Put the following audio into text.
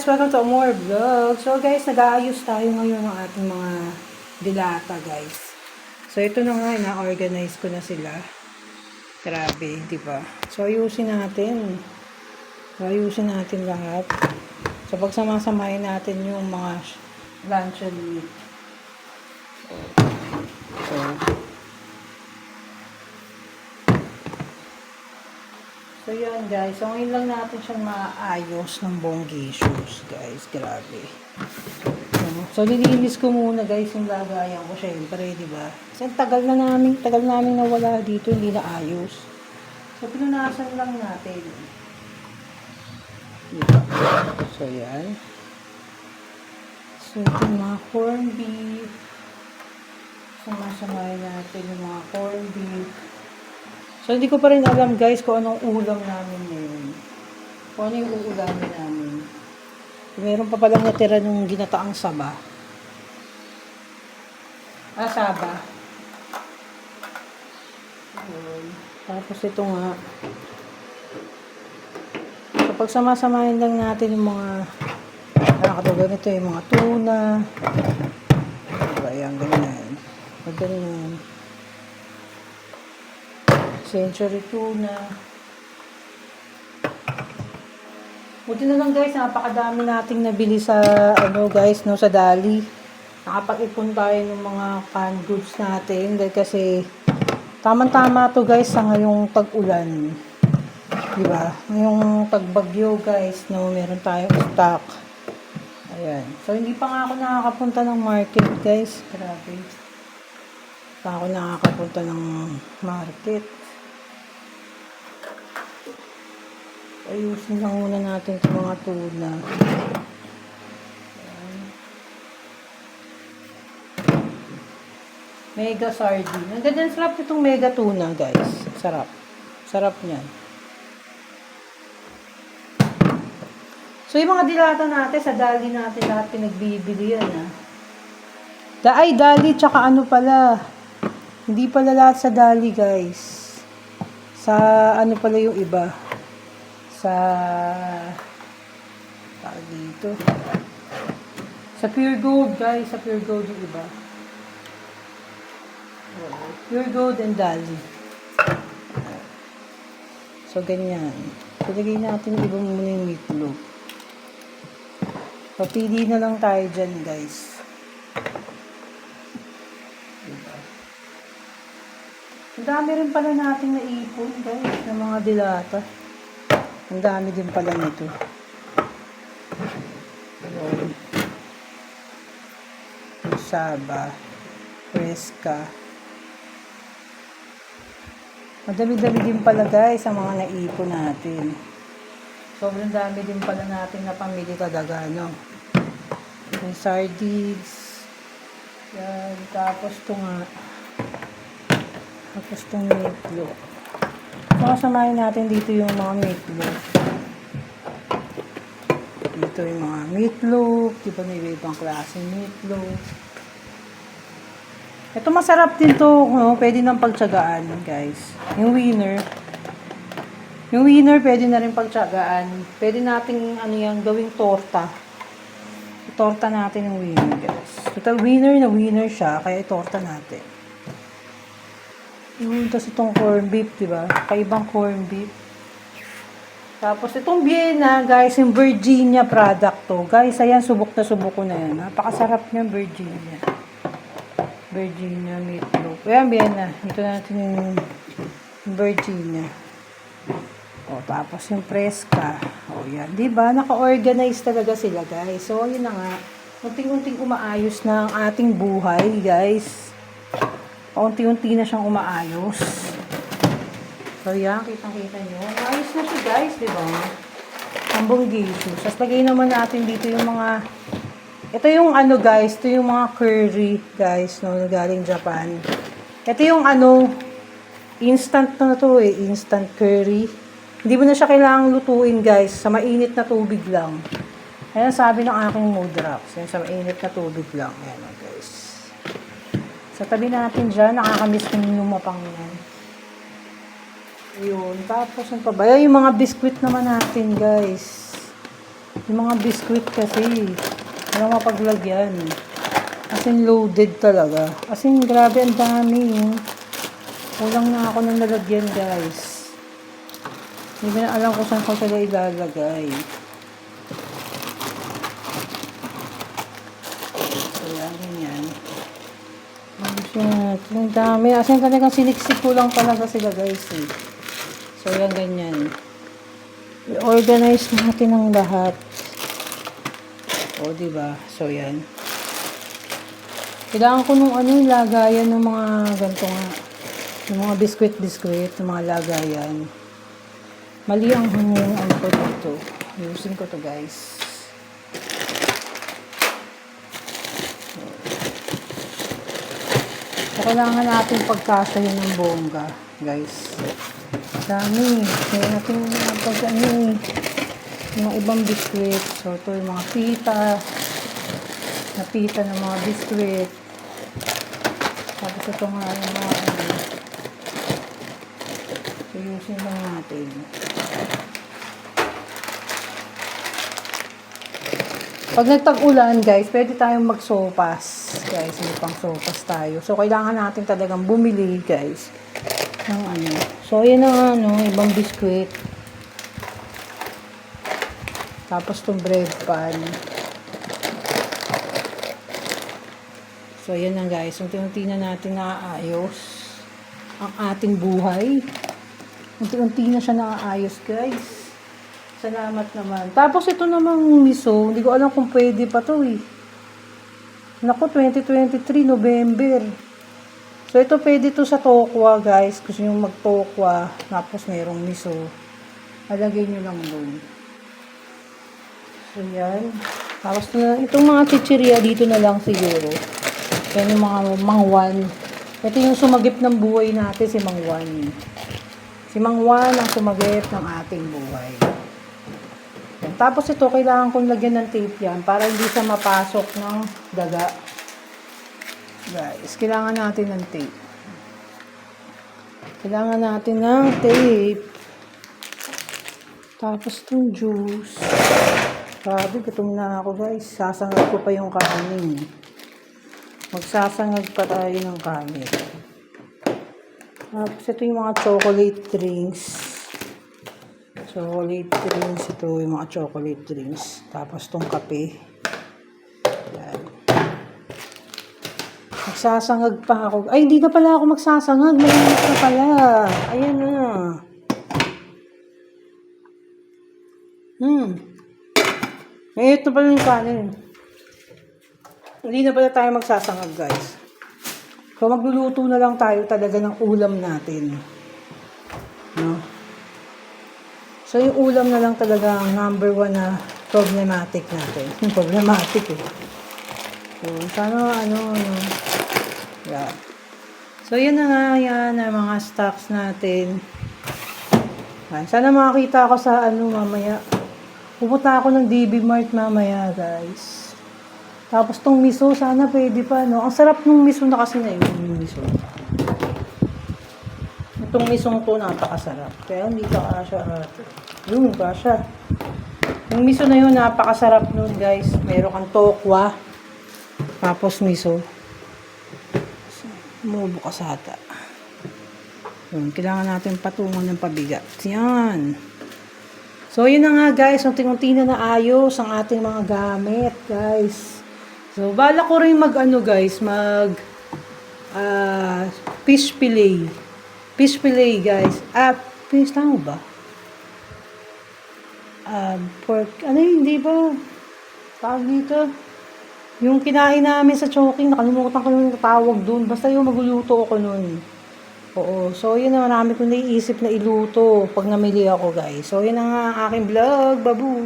guys! Welcome to more vlog. So guys, nag-aayos tayo ngayon ng ating mga dilata guys. So ito na nga, na-organize ko na sila. Grabe, di ba? So ayusin natin. So, ayusin natin lahat. So pagsamasamahin natin yung mga lunch and meat. So, So, yan guys. So, ngayon lang natin siyang maayos ng bonggi shoes, guys. Grabe. So, nilinis ko muna, guys, yung lagayan ko, syempre, di ba? Kasi tagal na namin, tagal namin nawala dito, hindi na ayos. So, pinunasan lang natin. So, yan. So, ito mga corned beef. Sumasamahin natin yung mga corned beef. So, hindi ko pa rin alam guys kung anong ulam namin ngayon. Kung ano yung uulamin namin. Meron pa palang natira ng ginataang saba. Ah, saba. Tapos ito nga. So, pag samasamahin lang natin yung mga nakakatulad nito yung mga tuna. Diba, yan, ganyan. Pag ganyan century tuna. Buti na lang guys, napakadami nating nabili sa ano guys, no, sa Dali. Nakapag-ipon tayo ng mga canned goods natin dahil kasi tamang-tama to guys sa ngayong tag-ulan. Di ba? Ngayong tagbagyo guys, no, meron tayong stock. Ayan. So, hindi pa nga ako nakakapunta ng market guys. Grabe. Pa ako nakakapunta ng market. Ayusin lang muna natin itong mga. Ayan. Mega sardine. Ang ganda sarap itong mega tuna, guys. Sarap. Sarap niyan. So, yung mga dilata natin, sa dali natin lahat pinagbibili yan, ha. Da ay, dali, tsaka ano pala. Hindi pala lahat sa dali, guys. Sa ano pala yung iba sa tawag dito? Sa pure gold guys sa pure gold yung iba. Pure gold and dali. So ganyan. Palagay natin ibang muna yung meatloaf papili na lang tayo dyan guys. Diba? ang dami rin pala nating naipon guys ng mga dilata ang dami din pala nito. Ayun. Saba. Fresca. Madami-dami din pala guys ang mga naipon natin. Sobrang dami din pala natin na pamili talaga, no? Yung sardines. Yan. Tapos ito nga. Tapos itong meatloaf. Makasamahin natin dito yung mga meatloaf. Dito yung mga meatloaf. Di ba may ibang klaseng meatloaf. Ito masarap din to. No? Pwede nang pagtsagaan, guys. Yung winner. Yung winner, pwede na rin pagtsagaan. Pwede nating, ano yan, gawing torta. Itorta natin yung winner, guys. Ito, winner na winner siya, kaya itorta natin. Yun, tapos itong corn beef, di ba? Kaibang corn beef. Tapos itong Vienna, guys, yung Virginia product to. Guys, ayan, subok na subok ko na yan. Napakasarap niya, Virginia. Virginia meatloaf. Ayan, Vienna. Ito natin yung Virginia. O, tapos yung Fresca. O, yan. Di ba? Naka-organize talaga sila, guys. So, yun na nga. Unting-unting umaayos na ang ating buhay, guys paunti-unti na siyang umaayos. So, yan, kitang-kita nyo. Maayos na siya, guys, di ba? Ang bonggisyo. Tapos, lagay naman natin dito yung mga... Ito yung ano, guys. Ito yung mga curry, guys, no, galing Japan. Ito yung ano, instant na to eh. Instant curry. Hindi mo na siya kailangang lutuin, guys. Sa mainit na tubig lang. Ayan, sabi ng aking mood. Yan, sa mainit na tubig lang. Ayan, guys. Sa tabi natin dyan, nakakamiss ko yung mapang yan. Ayun. Tapos, ano pa ba? Yung mga biskwit naman natin, guys. Yung mga biskwit kasi, walang mapaglagyan. As in, loaded talaga. As in, grabe, ang dami. Kulang na ako ng nalagyan, guys. Hindi na alam kung saan ko sila ilalagay. Kaya, ganyan. Yan. Ang dami. As in, talagang siniksik ko lang talaga sila, guys. Eh. So, yan, ganyan. I-organize natin ang lahat. O, di ba? So, yan. Kailangan ko nung ano yung lagayan ng mga ganito nga. Yung mga biskwit-biskwit, yung mga lagayan. Mali ang yung ano ko dito. Ayusin ko to guys. So, kailangan natin pagkasa yun ng bongga, guys. Dami. Kaya natin pag ano eh. Yung mga ibang biskwit. So, ito yung mga pita. Napita ng mga biskwit. Tapos ito nga yung mga ano. Ayusin lang natin. Pag nagtag-ulan, guys, pwede tayong magsopas. Guys, may pang sopas tayo. So, kailangan natin talagang bumili, guys, ng ano. So, ayan ang ano, ibang biskwit. Tapos itong bread pan. So, ayan na guys. Unti-unti na natin naaayos ang ating buhay. Unti-unti na siya naaayos, guys. Salamat naman. Tapos ito namang miso, hindi ko alam kung pwede pa to eh. Naku, 2023, November. So, ito pwede to sa tokwa, guys. Gusto nyo mag-tokwa, tapos merong miso. Alagay nyo lang doon. So, yan. Tapos, na, itong mga chichirya dito na lang siguro. Yan yung mga mangwan. Ito yung sumagip ng buhay natin, si Mangwan. Si Mangwan ang sumagip ng ating buhay. Tapos ito, kailangan kong lagyan ng tape yan para hindi siya mapasok ng daga. Guys, kailangan natin ng tape. Kailangan natin ng tape. Tapos itong juice. Grabe, gutom na ako guys. Sasangag ko pa yung kanin. Magsasangag pa tayo ng kanin. Tapos ito yung mga chocolate drinks. Chocolate drinks. Ito yung mga chocolate drinks. Tapos itong kape. Yan. Magsasangag pa ako. Ay, hindi na pala ako magsasangag. Malimit na pala. Ayan na. Hmm. Eh, ito pala yung kanin. Hindi na pala tayo magsasangag, guys. So, magluluto na lang tayo talaga ng ulam natin. No? So, yung ulam na lang talaga ang number one na problematic natin. problematic eh. So, sana ano, ano. Yeah. So, yun na nga yan ang mga stocks natin. Sana makakita ako sa ano mamaya. Pupunta ako ng DB Mart mamaya, guys. Tapos tong miso, sana pwede pa, no? Ang sarap ng miso na kasi na yun, yung miso. Itong misong to, napakasarap. Kaya hindi ka kasha ate. Yun, kasha. Yung miso na yun, napakasarap nun, guys. Meron kang tokwa. Tapos miso. Umubukas ata. Yun, kailangan natin patungan ng pabigat. Yan. So, yun na nga guys. Unti-unti na naayos ang ating mga gamit, guys. So, bala ko rin mag, ano guys, mag ah fish fillet. Fish fillet, guys. Ah, fish, tama ba? Ah, pork, ano yun, hindi ba? Tawag dito. Yung kinain namin sa choking, nakalimutan ko yung tawag dun. Basta yung magluluto ako nun. Oo. So, yun na marami kong naiisip na iluto pag namili ako, guys. So, yun ang aking vlog. Babu!